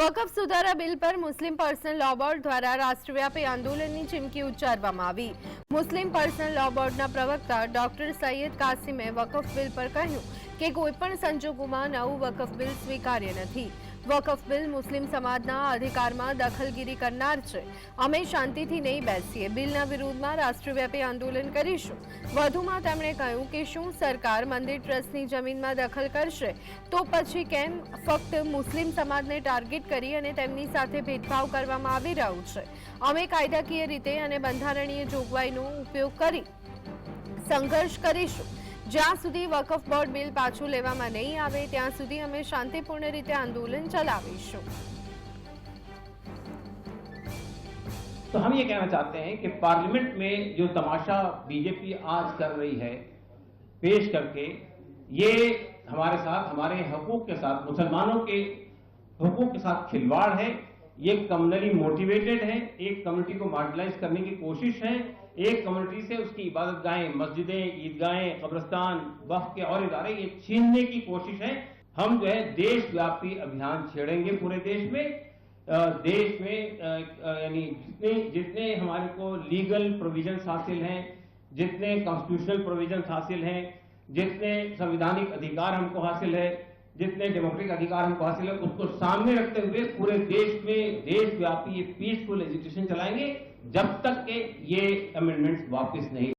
વકફ સુધારા બિલ પર મુસ્લિમ પર્સનલ લો બોર્ડ દ્વારા રાષ્ટ્રવ્યાપી આંદોલનની ચીમકી ઉચ્ચારવામાં આવી. મુસ્લિમ પર્સનલ લો બોર્ડના પ્રવક્તા ડોક્ટર સૈયદ કાસિમે વકફ બિલ પર કહ્યું કે કોઈપણ સંજોગોમાં નવું વકફ બિલ સ્વીકાર્ય નથી. વકફ બિલ મુસ્લિમ સમાજના અધિકારમાં દખલગીરી કરનાર છે. અમે શાંતિથી નહીં બેસીએ. બિલના વિરોધમાં રાષ્ટ્રવ્યાપી આંદોલન કરીશું. વધુમાં તેમણે કહ્યું કે શું સરકાર મંદિર ટ્રસ્ટની જમીનમાં દખલ કરશે? તો પછી કેમ ફક્ત મુસ્લિમ સમાજને ટાર્ગેટ કરી અને તેમની સાથે ભેદભાવ કરવામાં આવી રહ્યો છે? અમે કાયદાકીય રીતે અને બંધારણીય જોગવાઈનો ઉપયોગ કરી સંઘર્ષ કરીશું. જ્યાં સુધી વકફ બોર્ડ બિલ પાછું લેવામાં નહીં આવે ત્યાં સુધી અમે શાંતિપૂર્ણ રીતે આંદોલન ચલાવીશું तो हम ये कहना चाहते हैं कि पार्लियामेंट में जो तमाशा बीजेपी आज कर रही है पेश करके ये हमारे साथ हमारे हकूक के साथ मुसलमानों के हकूक के साथ खिलवाड़ है ये कम्युनली मोटिवेटेड है, एक कम्युनिटी को मार्जिनलाइज करने की कोशिश है, एक कम्युनिटी से उसकी इबादत गाहें मस्जिदें, ईदगाहें, कब्रस्तान वफ के और इदारे ये छीनने की कोशिश है। हम जो है देशव्यापी अभियान छेड़ेंगे पूरे देश में। देश में यानी जितने जितने हमारे को लीगल प्रोविजंस हासिल हैं, जितने कॉन्स्टिट्यूशनल प्रोविजंस हासिल हैं, जितने संवैधानिक अधिकार हमको हासिल है जितने डेमोक्रेटिक अधिकार हमको हासिल है उसको सामने रखते हुए पूरे देश में, देशव्यापी ये पीसफुल एजुकेशन चलाएँगे, जब तक के ये अमेंडमेंट्स वापस नहीं